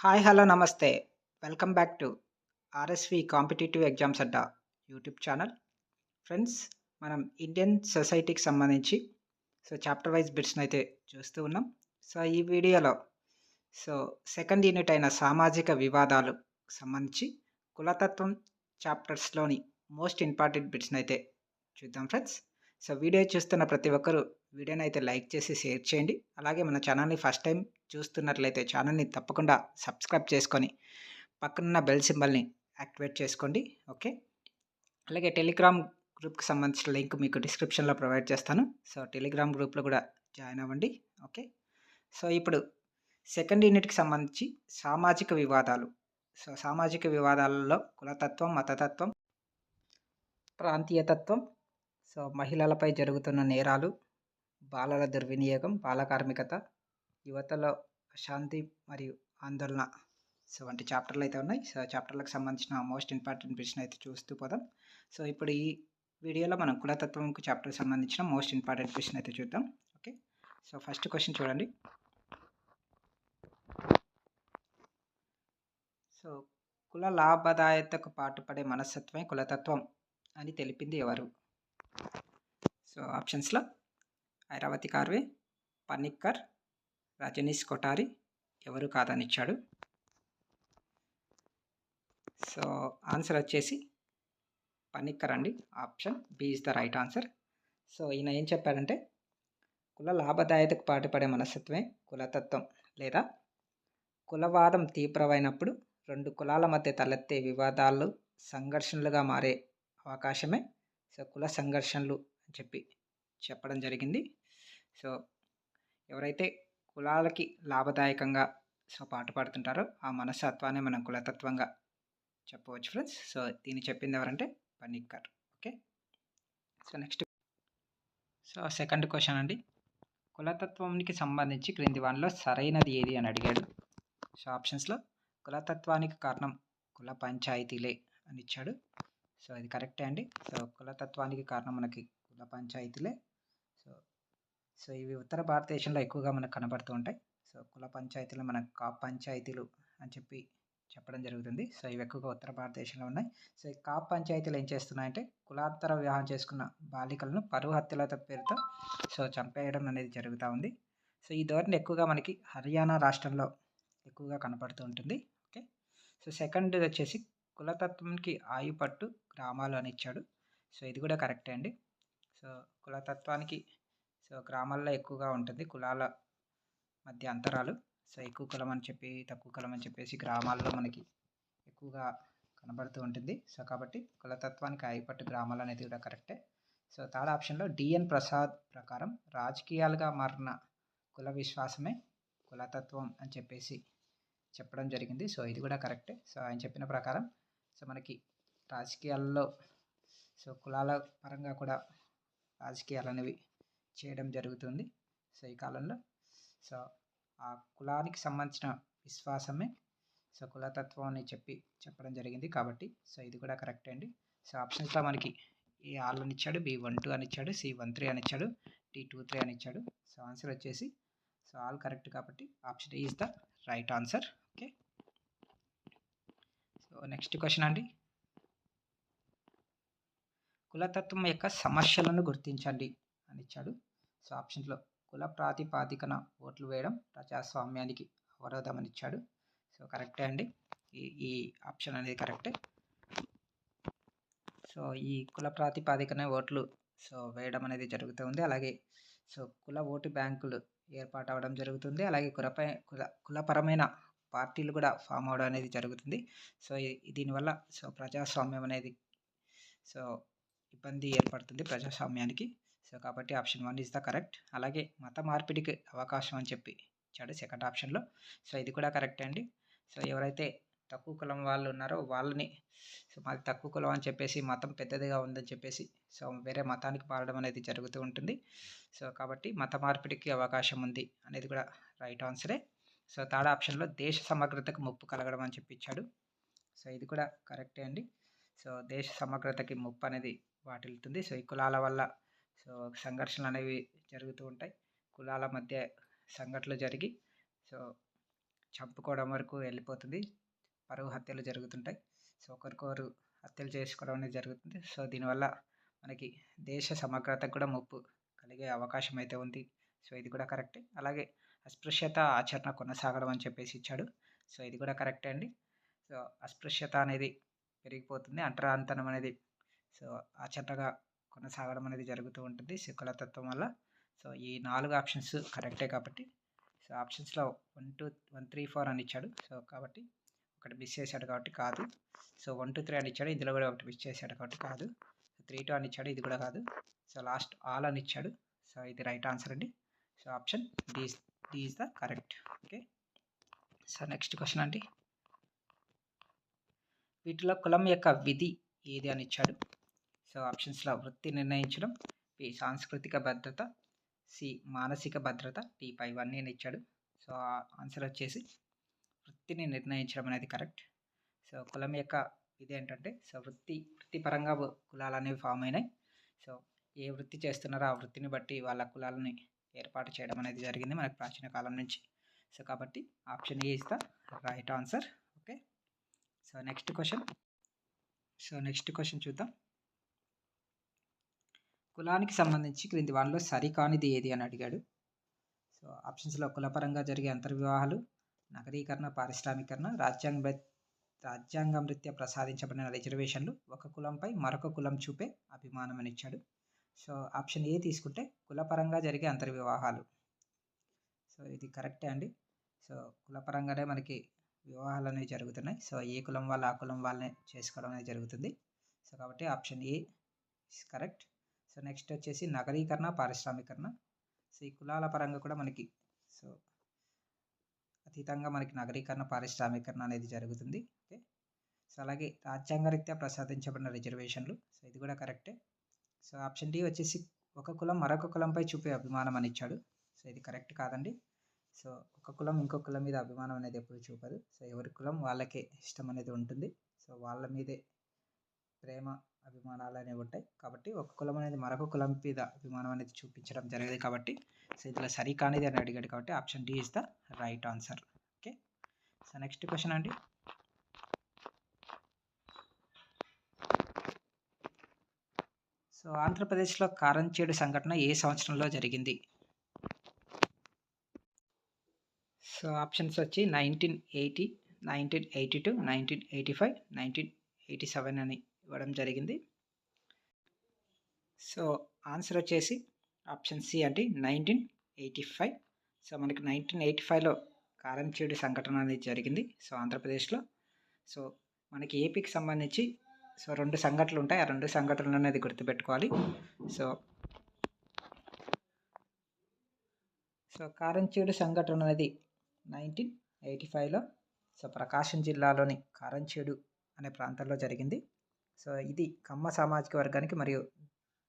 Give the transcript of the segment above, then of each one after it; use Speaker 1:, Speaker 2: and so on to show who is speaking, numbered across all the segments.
Speaker 1: Hi hello నమస్తే. Welcome back to RSV competitive exams Adda YouTube channel. Friends మనం Indian సొసైటీకి సంబంధించి so chapter wise బిట్స్ని అయితే చూస్తూ ఉన్నాం. సో ఈ వీడియోలో సో సెకండ్ యూనిట్ అయిన సామాజిక వివాదాలు సంబంధించి కులతత్వం చాప్టర్స్లోని మోస్ట్ ఇంపార్టెంట్ బిట్స్ని అయితే చూద్దాం ఫ్రెండ్స్. సో వీడియో చూస్తున్న ప్రతి ఒక్కరూ వీడియోని అయితే లైక్ చేసి షేర్ చేయండి. అలాగే మన ఛానల్ని ఫస్ట్ టైం చూస్తున్నట్లయితే ఛానల్ని తప్పకుండా సబ్స్క్రైబ్ చేసుకొని పక్కనున్న బెల్ సింబల్ని యాక్టివేట్ చేసుకోండి. ఓకే? అలాగే టెలిగ్రామ్ గ్రూప్కి సంబంధించిన లింక్ మీకు డిస్క్రిప్షన్లో ప్రొవైడ్ చేస్తాను. సో టెలిగ్రామ్ గ్రూప్లో కూడా జాయిన్ అవ్వండి. ఓకే? సో ఇప్పుడు సెకండ్ యూనిట్కి సంబంధించి సామాజిక వివాదాలు. సో సామాజిక వివాదాలలో కులతత్వం మతతత్వం ప్రాంతీయతత్వం సో మహిళలపై జరుగుతున్న నేరాలు బాలల దుర్వినియోగం బాల కార్మికత యువతలో శాంతి మరియు ఆందోళన. సో వంటి చాప్టర్లు అయితే ఉన్నాయి. సో చాప్టర్లకు సంబంధించిన మోస్ట్ ఇంపార్టెంట్ ప్రశ్న అయితే చూస్తూ పోదాం. సో ఇప్పుడు ఈ వీడియోలో మనం కులతత్వంకు చాప్టర్కి సంబంధించిన మోస్ట్ ఇంపార్టెంట్ బిట్స్ని అయితే చూద్దాం. ఓకే? సో ఫస్ట్ క్వశ్చన్ చూడండి. సో కుల లాభదాయతకు పాటుపడే మనస్తత్వమే కులతత్వం అని తెలిపింది ఎవరు? సో ఆప్షన్స్లో ఐరావతి కార్వే పన్నిక్కర్ రజనీష్ కొఠారి ఎవరు కాదనిచ్చాడు సో ఆన్సర్ వచ్చేసి పన్నిక్కర్ అండి. Option B is the right answer. So ఈయన ఏం చెప్పాడంటే కుల లాభదాయతకు పాటుపడే మనస్తత్వమే కులతత్వం లేదా కులవాదం తీవ్రమైనప్పుడు రెండు కులాల మధ్య తలెత్తే వివాదాలు సంఘర్షణలుగా మారే అవకాశమే. సో కుల సంఘర్షణలు అని చెప్పి. చెప్పడం జరిగింది. సో ఎవరైతే కులాలకి లాభదాయకంగా సో పాటు పాడుతుంటారో ఆ మనస్తత్వాన్ని మనం కులతత్వంగా చెప్పవచ్చు ఫ్రెండ్స్. సో దీన్ని చెప్పింది ఎవరంటే Panikkar okay? So next. So second question అండి. కులతత్వానికి సంబంధించి క్రింది వానిలో సరైనది ఏది అని అడిగాడు. సో ఆప్షన్స్లో కులతత్వానికి కారణం కుల పంచాయతీలే అని ఇచ్చాడు. సో ఇది కరెక్టే అండి. సో కులతత్వానికి కారణం మనకి కుల పంచాయతీలే. సో ఇవి ఉత్తర భారతదేశంలో ఎక్కువగా మనకు కనబడుతూ ఉంటాయి. సో కుల పంచాయతీలు మన కాప్ పంచాయతీలు అని చెప్పి చెప్పడం జరుగుతుంది. సో ఇవి ఎక్కువగా ఉత్తర భారతదేశంలో ఉన్నాయి. సో ఈ కాప్ పంచాయతీలు ఏం చేస్తున్నాయంటే కులాంతర వివాహం చేసుకున్న బాలికలను పరువు హత్యల పేరుతో సో చంపేయడం అనేది జరుగుతూ ఉంది. సో ఈ ధోరణి ఎక్కువగా మనకి హర్యానా రాష్ట్రంలో ఎక్కువగా కనపడుతూ ఉంటుంది. ఓకే? సో సెకండ్ వచ్చేసి కులతత్వంకి ఆయుపట్టు గ్రామాలు అని ఇచ్చాడు. సో ఇది కూడా కరెక్టే అండి. సో కులతత్వానికి సో గ్రామాల్లో ఎక్కువగా ఉంటుంది కులాల మధ్య అంతరాలు. సో ఎక్కువ కులం అని చెప్పి తక్కువ కులం అని చెప్పేసి గ్రామాల్లో మనకి ఎక్కువగా కనబడుతూ ఉంటుంది. సో కాబట్టి కులతత్వానికి ఆయుపట్టు గ్రామాలు అనేది కూడా కరెక్టే. సో థర్డ్ ఆప్షన్లో డిఎన్ ప్రసాద్ ప్రకారం రాజకీయాలుగా మారిన కుల విశ్వాసమే కులతత్వం అని చెప్పేసి చెప్పడం జరిగింది. సో ఇది కూడా కరెక్టే. సో ఆయన చెప్పిన ప్రకారం సో మనకి రాజకీయాల్లో సో కులాల పరంగా కూడా రాజకీయాలు అనేవి చేయడం జరుగుతుంది. సో ఈ కాలంలో. సో ఆ కులానికి సంబంధించిన విశ్వాసమే సో కులతత్వం అని చెప్పి చెప్పడం జరిగింది కాబట్టి సో ఇది కూడా కరెక్ట్ అండి. సో ఆప్షన్స్లో మనకి ఏ ఆల్ అని ఇచ్చాడు బి వన్ టూ అని ఇచ్చాడు సి వన్ త్రీ అని ఇచ్చాడు డి టూ త్రీ అని ఇచ్చాడు. సో ఆన్సర్ వచ్చేసి సో ఆల్ కరెక్ట్ కాబట్టి option is the right answer. Okay. So next question అండి. కులతత్వం యొక్క సమస్యలను గుర్తించండి అని ఇచ్చాడు. ఆప్షన్లో కుల ప్రాతిపాదికన ఓట్లు వేయడం ప్రజాస్వామ్యానికి అవరోధం అని ఇచ్చాడు సో కరెక్టే అండి. ఈ ఈ ఆప్షన్ అనేది కరెక్టే. సో ఈ కుల ప్రాతిపాదికన ఓట్లు సో వేయడం అనేది జరుగుతుంది అలాగే సో కుల ఓటు బ్యాంకులు ఏర్పాటు అవ్వడం జరుగుతుంది. అలాగే కులపై కుల కులపరమైన పార్టీలు కూడా ఫామ్ అవడం అనేది జరుగుతుంది. సో దీనివల్ల సో ప్రజాస్వామ్యం అనేది సో ఇబ్బంది ఏర్పడుతుంది ప్రజాస్వామ్యానికి. సో కాబట్టి option one is the correct. అలాగే మత మార్పిడికి అవకాశం అని చెప్పి ఇచ్చాడు సెకండ్ ఆప్షన్లో. సో ఇది కూడా కరెక్ట్ అండి. సో ఎవరైతే తక్కువ కులం వాళ్ళు ఉన్నారో వాళ్ళని సో మాది తక్కువ కులం అని చెప్పేసి మతం పెద్దదిగా ఉందని చెప్పేసి సో వేరే మతానికి మారడం అనేది జరుగుతూ ఉంటుంది. సో కాబట్టి మత మార్పిడికి అవకాశం ఉంది అనేది కూడా రైట్ ఆన్సరే. సో థర్డ్ ఆప్షన్లో దేశ సమగ్రతకు ముప్పు కలగడం అని చెప్పిచ్చాడు సో ఇది కూడా కరెక్టే అండి. సో దేశ సమగ్రతకి ముప్పు అనేది వాటిల్లుతుంది. సో ఈ కులాల వల్ల సో సంఘర్షణలు అనేవి జరుగుతూ ఉంటాయి. కులాల మధ్య సంఘటనలు జరిగి సో చంపుకోవడం వరకు వెళ్ళిపోతుంది. పరువు హత్యలు జరుగుతుంటాయి. సో ఒకరికొకరు హత్యలు చేసుకోవడం అనేది జరుగుతుంది. సో దీనివల్ల మనకి దేశ సమగ్రతకు కూడా ముప్పు కలిగే అవకాశం అయితే ఉంది. సో ఇది కూడా కరెక్టే. అలాగే అస్పృశ్యత ఆచరణ కొనసాగడం అని చెప్పేసి ఇచ్చాడు. సో ఇది కూడా కరెక్టే అండి. సో అస్పృశ్యత అనేది పెరిగిపోతుంది. అంటరాంతనం అనేది సో ఆచరణగా కొనసాగడం అనేది జరుగుతూ ఉంటుంది శుక్ల తత్వం వల్ల. సో ఈ నాలుగు ఆప్షన్స్ కరెక్టే కాబట్టి. సో ఆప్షన్స్లో one two one three four అని ఇచ్చాడు. సో కాబట్టి ఒకటి మిస్ చేశాడు కాబట్టి కాదు. సో వన్ టూ త్రీ అని ఇచ్చాడు. ఇందులో కూడా ఒకటి మిస్ చేశాడు కాబట్టి కాదు. త్రీ టూ అని ఇచ్చాడు. ఇది కూడా కాదు. సో లాస్ట్ ఆల్ అని ఇచ్చాడు. సో ఇది రైట్ ఆన్సర్ అండి. So option D D is the correct. Okay. So next question అండి. వీటిలో కులం యొక్క విధి ఏది అని ఇచ్చాడు. సో ఆప్షన్స్లో వృత్తి నిర్ణయించడం బి సాంస్కృతిక భద్రత సి మానసిక భద్రత డి పై ఇవన్నీ నేను ఇచ్చాడు. సో ఆన్సర్ వచ్చేసి వృత్తిని నిర్ణయించడం అనేది కరెక్ట్. సో కులం యొక్క ఇది ఏంటంటే సో వృత్తి వృత్తిపరంగా కులాలు అనేవి ఫామ్ అయినాయి. సో ఏ వృత్తి చేస్తున్నారో ఆ వృత్తిని బట్టి వాళ్ళ కులాలని ఏర్పాటు చేయడం అనేది జరిగింది మనకు ప్రాచీన కాలం నుంచి. సో కాబట్టి option A is right answer okay. So next question. So next question చూద్దాం. కులానికి సంబంధించి క్రింది వాటిలో సరికానిది ఏది అని అడిగాడు. సో ఆప్షన్స్లో కులపరంగా జరిగే అంతర్వివాహాలు నగరీకరణ పారిశ్రామీకరణ రాజ్యాంగ రాజ్యాంగం రీత్యా ప్రసాదించబడిన రిజర్వేషన్లు ఒక కులంపై మరొక కులం చూపే అభిమానం అని ఇచ్చాడు. సో ఆప్షన్ ఏ తీసుకుంటే కులపరంగా జరిగే అంతర్వివాహాలు. సో ఇది కరెక్టే అండి. సో కులపరంగానే మనకి వివాహాలు అనేవి జరుగుతున్నాయి. సో ఏ కులం వాళ్ళు ఆ కులం వాళ్ళనే చేసుకోవడం అనేది జరుగుతుంది. సో కాబట్టి option A is correct. So next వచ్చేసి నగరీకరణ పారిశ్రామికరణ సో ఈ కులాల పరంగా కూడా మనకి సో అతీతంగా మనకి నగరీకరణ పారిశ్రామికరణ అనేది జరుగుతుంది. ఓకే సో అలాగే రాజ్యాంగరీత్యా ప్రసాదించబడిన రిజర్వేషన్లు. సో ఇది కూడా కరెక్టే. సో ఆప్షన్ డి వచ్చేసి ఒక కులం మరొక కులంపై చూపే అభిమానం అని ఇచ్చాడు. సో ఇది కరెక్ట్ కాదండి. సో ఒక కులం ఇంకో కులం మీద అభిమానం అనేది ఎప్పుడు చూపదు. సో ఎవరి కులం వాళ్ళకే ఇష్టం అనేది ఉంటుంది. సో వాళ్ళ మీదే ప్రేమ అభిమానాలు అనేవి ఉంటాయి. కాబట్టి ఒక కులం అనేది మరొక కులం మీద అభిమానం అనేది చూపించడం జరిగేది కాబట్టి సో ఇందులో సరి కానిది అని అడిగాడు కాబట్టి option D is the right answer. Okay? So next question అండి. సో ఆంధ్రప్రదేశ్లో కారంచేడు సంఘటన ఏ సంవత్సరంలో జరిగింది? సో ఆప్షన్స్ వచ్చి nineteen eighty nineteen eighty two nineteen eighty five nineteen eighty seven అని. ఇవ్వడం జరిగింది. సో ఆన్సర్ వచ్చేసి ఆప్షన్ సి అంటే నైన్టీన్ ఎయిటీ ఫైవ్. సో మనకి నైన్టీన్ ఎయిటీ ఫైవ్లో కారంచేడు సంఘటన అనేది జరిగింది. సో ఆంధ్రప్రదేశ్లో. సో మనకి ఏపీకి సంబంధించి సో రెండు సంఘటనలు ఉంటాయి. ఆ రెండు సంఘటనలు అనేది గుర్తుపెట్టుకోవాలి. సో సో కారంచేడు సంఘటన అనేది నైన్టీన్ ఎయిటీ ఫైవ్లో. సో ప్రకాశం జిల్లాలోని కారంచేడు అనే ప్రాంతంలో జరిగింది. సో ఇది కమ్మ సామాజిక వర్గానికి మరియు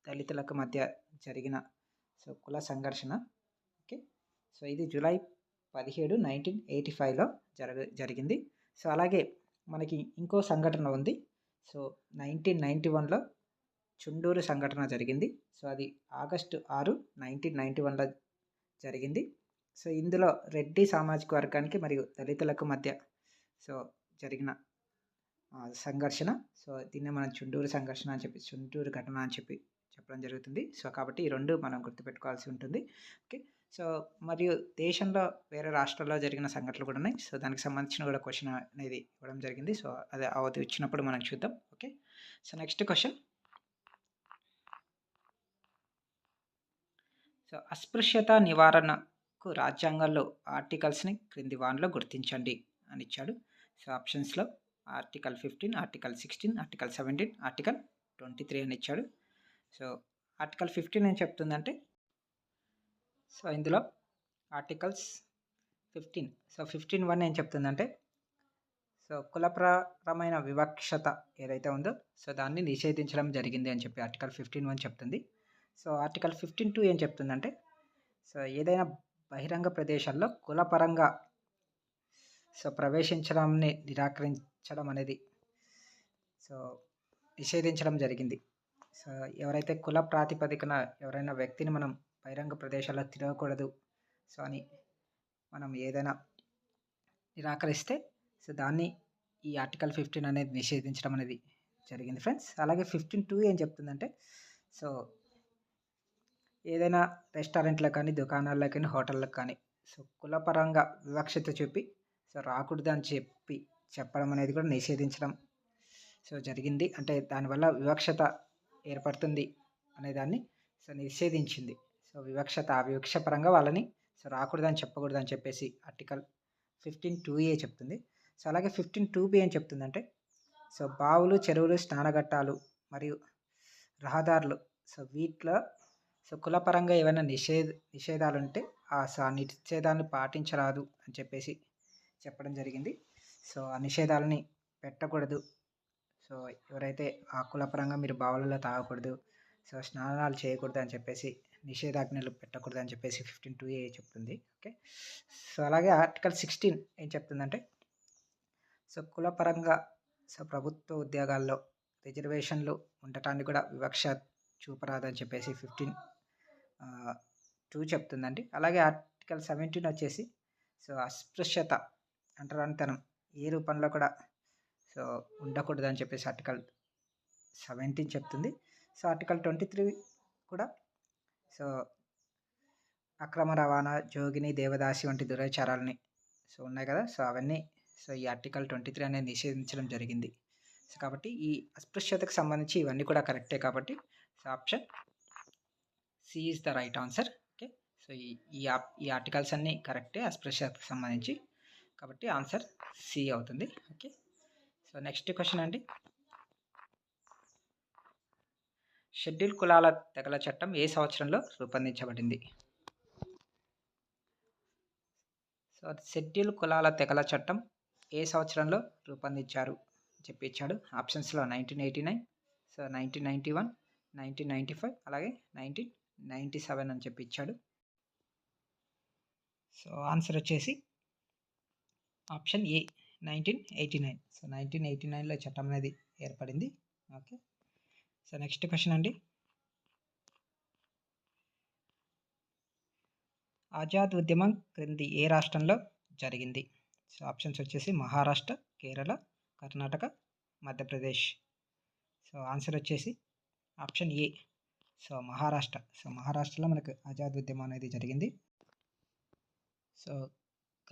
Speaker 1: దళితులకు మధ్య జరిగిన సో కుల సంఘర్షణ. ఓకే. సో ఇది జూలై పదిహేడు నైన్టీన్ ఎయిటీ ఫైవ్లో జరగ జరిగింది. సో అలాగే మనకి ఇంకో సంఘటన ఉంది. సో నైన్టీన్ నైంటీ వన్లో చుండూరు సంఘటన జరిగింది. సో అది ఆగస్టు ఆరు నైన్టీన్ నైంటీ వన్లో జరిగింది. సో ఇందులో రెడ్డి సామాజిక వర్గానికి మరియు దళితులకు మధ్య సో జరిగిన సంఘర్షణ. సో దీన్ని మనం చుండూరు సంఘర్షణ అని చెప్పి చుండూరు ఘటన అని చెప్పి చెప్పడం జరుగుతుంది. సో కాబట్టి ఈ రెండు మనం గుర్తుపెట్టుకోవాల్సి ఉంటుంది. ఓకే? సో మరియు దేశంలో వేరే రాష్ట్రాల్లో జరిగిన సంఘటనలు కూడా ఉన్నాయి. సో దానికి సంబంధించిన కూడా క్వశ్చన్ అనేది ఇవ్వడం జరిగింది. సో అది అవతి వచ్చినప్పుడు మనం చూద్దాం. Okay? So next question. So అస్పృశ్యత నివారణకు రాజ్యాంగంలో ఆర్టికల్స్ని క్రింది వాన్లో గుర్తించండి అని ఇచ్చాడు. సో ఆప్షన్స్లో. Article fifteen article sixteen article seventeen article twenty three అని ఇచ్చాడు. సో ఆర్టికల్ ఫిఫ్టీన్ ఏం చెప్తుందంటే సో ఇందులో articles fifteen. So fifteen one ఏం చెప్తుందంటే సో కులపరమైన వివక్షత ఏదైతే ఉందో సో దాన్ని నిషేధించడం జరిగింది అని చెప్పి ఆర్టికల్ ఫిఫ్టీన్ వన్ చెప్తుంది. సో ఆర్టికల్ ఫిఫ్టీన్ టూ ఏం చెప్తుందంటే సో ఏదైనా బహిరంగ ప్రదేశాల్లో కులపరంగా సో ప్రవేశించడాన్ని నిరాకరించడం అనేది. సో నిషేధించడం జరిగింది. సో ఎవరైతే కుల ప్రాతిపదికన ఎవరైనా వ్యక్తిని మనం బహిరంగ ప్రదేశాల్లో తిరగకూడదు సో అని మనం ఏదైనా నిరాకరిస్తే సో దాన్ని ఈ ఆర్టికల్ ఫిఫ్టీన్ అనేది నిషేధించడం అనేది జరిగింది ఫ్రెండ్స్. అలాగే ఫిఫ్టీన్ టూ ఏం చెప్తుందంటే సో ఏదైనా రెస్టారెంట్లో కానీ దుకాణాల్లో కానీ హోటళ్ళకు కానీ సో కులపరంగా వివక్షత చూపి సో రాకూడదు అని చెప్పి చెప్పడం అనేది కూడా నిషేధించడం. సో జరిగింది. అంటే దానివల్ల వివక్షత ఏర్పడుతుంది అనే దాన్ని సో నిషేధించింది. సో వివక్షత వివక్షపరంగా వాళ్ళని సో రాకూడదని చెప్పకూడదని చెప్పేసి ఆర్టికల్ ఫిఫ్టీన్ టూ ఏ చెప్తుంది. సో అలాగే ఫిఫ్టీన్ టూ బి ఏం చెప్తుందంటే సో బావులు చెరువులు స్నానఘట్టాలు మరియు రహదారులు సో వీటిలో సో కులపరంగా ఏమైనా నిషేధ నిషేధాలు ఉంటే ఆ సో ఆ నిషేధాన్ని పాటించరాదు అని చెప్పేసి చెప్పడం జరిగింది. సో ఆ నిషేధాలని పెట్టకూడదు. సో ఎవరైతే ఆ కులపరంగా మీరు బావులలో తాగకూడదు సో స్నానాలు చేయకూడదు అని చెప్పేసి నిషేధాజ్ఞలు పెట్టకూడదు అని చెప్పేసి ఫిఫ్టీన్ టూ ఏ చెప్తుంది. ఓకే? సో అలాగే ఆర్టికల్ సిక్స్టీన్ ఏం చెప్తుందంటే సో కులపరంగా సో ప్రభుత్వ ఉద్యోగాల్లో రిజర్వేషన్లు ఉండటానికి కూడా వివక్ష చూపరాదని చెప్పేసి ఫిఫ్టీన్ టూ చెప్తుందండి. అలాగే ఆర్టికల్ సెవెంటీన్ వచ్చేసి సో అస్పృశ్యత అంటరానితనం ఏ రూపంలో కూడా సో ఉండకూడదు అని చెప్పేసి ఆర్టికల్ సెవెంటీన్ చెప్తుంది. సో ఆర్టికల్ ట్వంటీ త్రీ కూడా సో అక్రమ రవాణా జోగిని దేవదాసి వంటి దురాచారాలని సో ఉన్నాయి కదా. సో అవన్నీ సో ఈ ఆర్టికల్ ట్వంటీ త్రీ అనేది నిషేధించడం జరిగింది. సో కాబట్టి ఈ అస్పృశ్యతకు సంబంధించి ఇవన్నీ కూడా కరెక్టే కాబట్టి so option C is the right answer. Okay. So ఈ ఈ ఈ ఆర్టికల్స్ అన్నీ కరెక్టే అస్పృశ్యతకు సంబంధించి. కాబట్టి ఆన్సర్ సి అవుతుంది. ఓకే. సో నెక్స్ట్ క్వశ్చన్ అండి. షెడ్యూల్ కులాల తెగల చట్టం ఏ సంవత్సరంలో రూపొందించబడింది? సో షెడ్యూల్ కులాల తెగల చట్టం ఏ సంవత్సరంలో రూపొందించారు? చెప్పించాడు ఆప్షన్స్లో nineteen eighty nine so nineteen ninety one nineteen ninety five అలాగే నైన్టీన్ నైంటీ సెవెన్ అని చెప్పి ఇచ్చాడు. సో ఆన్సర్ వచ్చేసి option A nineteen eighty nine. So nineteen eighty నైన్లో చట్టం అనేది ఏర్పడింది. ఓకే. సో నెక్స్ట్ క్వశ్చన్ అండి. ఆజాద్ ఉద్యమం క్రింది ఏ రాష్ట్రంలో జరిగింది? సో ఆప్షన్స్ వచ్చేసి మహారాష్ట్ర కేరళ కర్ణాటక మధ్యప్రదేశ్. సో ఆన్సర్ వచ్చేసి option A. So Maharashtra. So మహారాష్ట్రలో మనకు ఆజాద్ ఉద్యమం అనేది జరిగింది. సో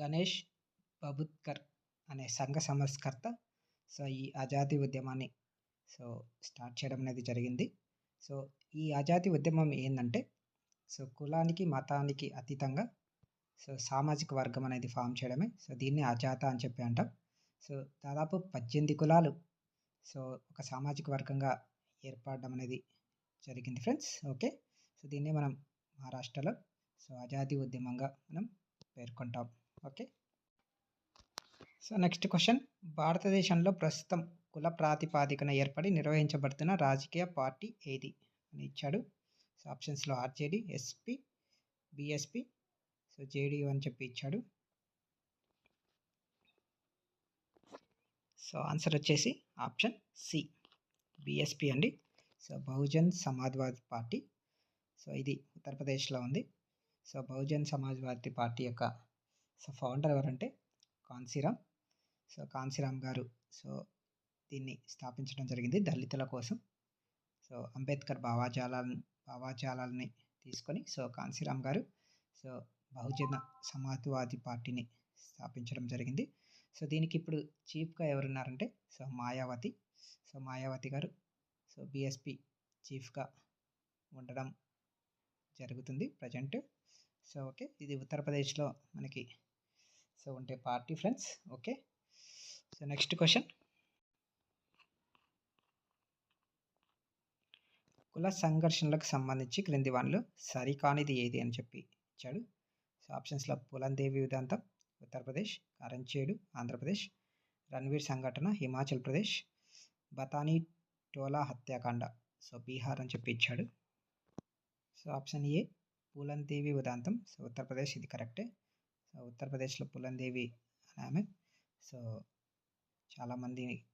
Speaker 1: గణేష్ బబుత్కర్ అనే సంఘ సంస్కర్త సో ఈ ఆజాదీ ఉద్యమాన్ని సో స్టార్ట్ చేయడం అనేది జరిగింది. సో ఈ ఆజాదీ ఉద్యమం ఏంటంటే సో కులానికి మతానికి అతీతంగా సో సామాజిక వర్గం అనేది ఫామ్ చేయడమే. సో దీన్ని అజాత అని చెప్పి అంటాం. సో దాదాపు పద్దెనిమిది కులాలు సో ఒక సామాజిక వర్గంగా ఏర్పడడం అనేది జరిగింది ఫ్రెండ్స్. ఓకే? సో దీన్ని మనం మహారాష్ట్రలో సో ఆజాదీ ఉద్యమంగా మనం పేర్కొంటాం. ఓకే? సో నెక్స్ట్ క్వశ్చన్ భారతదేశంలో ప్రస్తుతం కుల ప్రాతిపాదికన ఏర్పడి నిర్వహించబడుతున్న రాజకీయ పార్టీ ఏది? అని ఇచ్చాడు. సో ఆప్షన్స్లో RJD SP BSP so JDU అని చెప్పి ఇచ్చాడు. సో ఆన్సర్ వచ్చేసి ఆప్షన్ సి బిఎస్పి అండి. So Bahujan Samajwadi party. So ఇది ఉత్తరప్రదేశ్లో ఉంది. సో బహుజన్ సమాజ్వాదీ పార్టీ యొక్క సో ఫౌండర్ ఎవరంటే కాన్సీరామ్ సో కాన్సీరామ్ గారు సో దీన్ని స్థాపించడం జరిగింది దళితుల కోసం. సో అంబేద్కర్ భావాజాలాలను భావాజాలాలని తీసుకొని సో కాన్సీరామ్ గారు సో బహుజన సమాజ్వాదీ పార్టీని స్థాపించడం జరిగింది. సో దీనికి ఇప్పుడు చీఫ్గా ఎవరున్నారంటే so Mayawati. So Mayawati garu so BSP చీఫ్గా ఉండడం జరుగుతుంది ప్రజెంట్. So okay. ఇది ఉత్తరప్రదేశ్లో మనకి సో ఉంటే party friends okay? So next question. కుల సంఘర్షణలకు సంబంధించి క్రింది వానిలో సరికానిది ఏది అని చెప్పి ఇచ్చాడు. సో ఆప్షన్స్లో పులందేవి ఉదాంతం ఉత్తరప్రదేశ్ కరంచేడు ఆంధ్రప్రదేశ్ రణ్వీర్ సంఘటన హిమాచల్ ప్రదేశ్ బతానీ టోలా హత్యాకాండ సో బీహార్ అని చెప్పి ఇచ్చాడు. సో ఆప్షన్ ఏ పూలందేవి ఉదాంతం సో ఉత్తరప్రదేశ్ ఇది కరెక్టే. ఉత్తరప్రదేశ్లో పులందేవి అని ఆమె. సో చాలామంది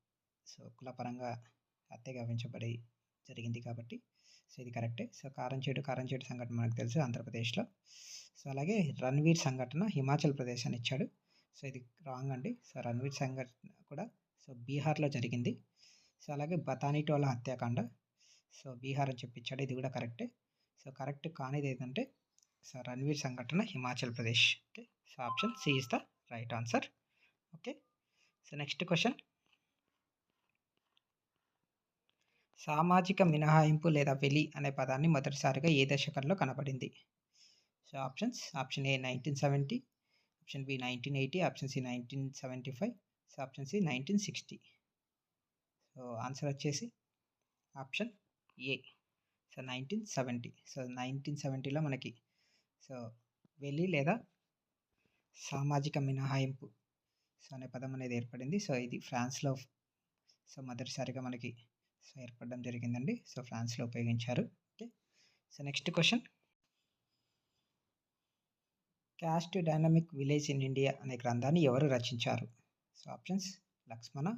Speaker 1: సో కులపరంగా హత్య గావించబడి జరిగింది కాబట్టి సో ఇది కరెక్టే. సో కారంచేడు కారంచేడు సంఘటన మనకు తెలుసు ఆంధ్రప్రదేశ్లో. సో అలాగే రణ్వీర్ సంఘటన హిమాచల్ ప్రదేశ్ అని ఇచ్చాడు. సో ఇది రాంగ్ అండి. సో రణ్వీర్ సంఘటన కూడా సో బీహార్లో జరిగింది. సో అలాగే బతానీటోల హత్యాకాండ. సో బీహార్ అని చెప్పించాడు ఇది కూడా కరెక్టే. సో కరెక్ట్ కానిది ఏంటంటే సో రణవీర్ సంఘటన Himachal Pradesh okay so option C is the right answer okay so next question సామాజిక మినహాయింపు లేదా వెలి అనే పదాన్ని మొదటిసారిగా ఏ దశకంలో కనబడింది? So options option A nineteen seventy option B nineteen eighty option C nineteen seventy five so option C nineteen sixty so answer వచ్చేసి option A so nineteen seventy so nineteen సెవెంటీలో మనకి సో వెలి లేదా సామాజిక మినహాయింపు. సో అనే పదం అనేది ఏర్పడింది. సో ఇది ఫ్రాన్స్లో సో మొదటిసారిగా మనకి సో ఏర్పడడం జరిగిందండి. సో ఫ్రాన్స్లో ఉపయోగించారు. Okay. So next question. Caste dynamic village in India అనే గ్రంథాన్ని ఎవరు రచించారు? సో ఆప్షన్స్ లక్ష్మణ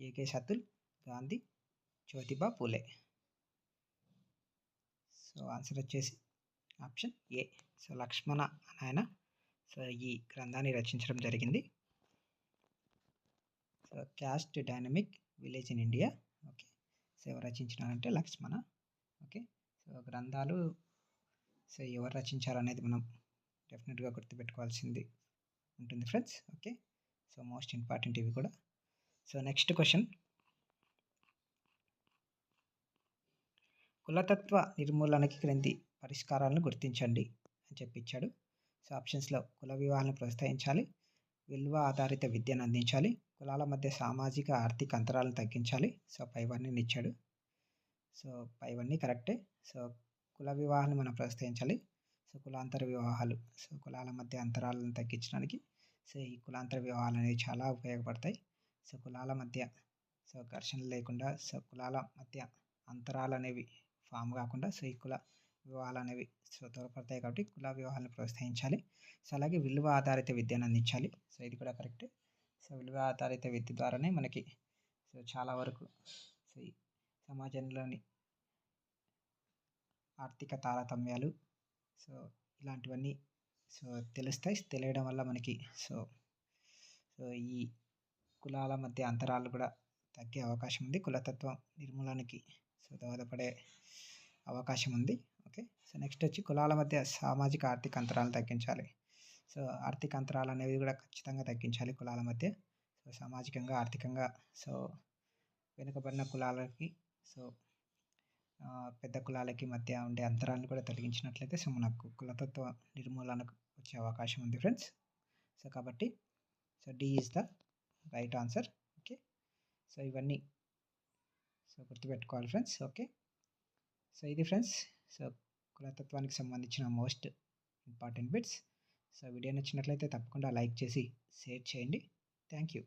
Speaker 1: ఏకే సతుల్ గాంధీ జ్యోతిబా పూలే. సో ఆన్సర్ వచ్చేసి ఆప్షన్ ఏ. సో లక్ష్మణ అని ఆయన సో ఈ గ్రంథాన్ని రచించడం జరిగింది. So caste dynamic village in India. Okay. So ఎవరు రచించినారంటే లక్ష్మణ. ఓకే. సో గ్రంథాలు సో ఎవరు రచించారు అనేది మనం డెఫినెట్గా గుర్తుపెట్టుకోవాల్సింది ఉంటుంది friends. Okay. So most important ఇవి కూడా. So next question. కులతత్వ నిర్మూలనకి క్రింది పరిష్కారాలను గుర్తించండి. అని చెప్పించాడు. సో ఆప్షన్స్లో కుల వివాహాలను ప్రోత్సహించాలి. విలువ ఆధారిత విద్యను అందించాలి. కులాల మధ్య సామాజిక ఆర్థిక అంతరాలను తగ్గించాలి. సో పైవన్నీ ఇచ్చాడు సో పైవన్నీ కరెక్టే. సో కుల వివాహాలను మనం ప్రోత్సహించాలి. సో కులాంతర వివాహాలు. సో కులాల మధ్య అంతరాలను తగ్గించడానికి సో ఈ కులాంతర వివాహాలు అనేవి చాలా ఉపయోగపడతాయి. సో కులాల మధ్య సో ఘర్షణ లేకుండా సో కులాల మధ్య అంతరాలు అనేవి ఫామ్ కాకుండా సో ఈ కుల వివాహాలు అనేవి సో తోడ్పడతాయి కాబట్టి కుల వివాహాలను ప్రోత్సహించాలి. సో అలాగే విలువ ఆధారిత విద్యను అందించాలి. సో ఇది కూడా కరెక్ట్. సో విలువ ఆధారిత విద్య ద్వారానే మనకి సో చాలా వరకు సో సమాజంలోని ఆర్థిక తారతమ్యాలు సో ఇలాంటివన్నీ సో తెలుస్తాయి. తెలియడం వల్ల మనకి సో సో ఈ కులాల మధ్య అంతరాలు కూడా తగ్గే అవకాశం ఉంది. కులతత్వం నిర్మూలనకి సో దోహదపడే అవకాశం ఉంది. ఓకే? సో నెక్స్ట్ వచ్చి కులాల మధ్య సామాజిక ఆర్థిక అంతరాలను తగ్గించాలి. సో ఆర్థిక అంతరాలు అనేవి కూడా ఖచ్చితంగా తగ్గించాలి కులాల మధ్య. సో సామాజికంగా ఆర్థికంగా సో వెనుకబడిన కులాలకి సో పెద్ద కులాలకి మధ్య ఉండే అంతరాలను కూడా తొలగించినట్లయితే సో మనకు కులతత్వ నిర్మూలనకు వచ్చే అవకాశం ఉంది ఫ్రెండ్స్. సో కాబట్టి so D is the right answer okay? So ఇవన్నీ సో గుర్తుపెట్టుకోవాలి ఫ్రెండ్స్ ఓకే? సో ఇది ఫ్రెండ్స్ సో కులతత్వానికి సంబంధించిన most important bits. So video నచ్చినట్లయితే తప్పకుండా లైక్ చేసి షేర్ చేయండి. Thank you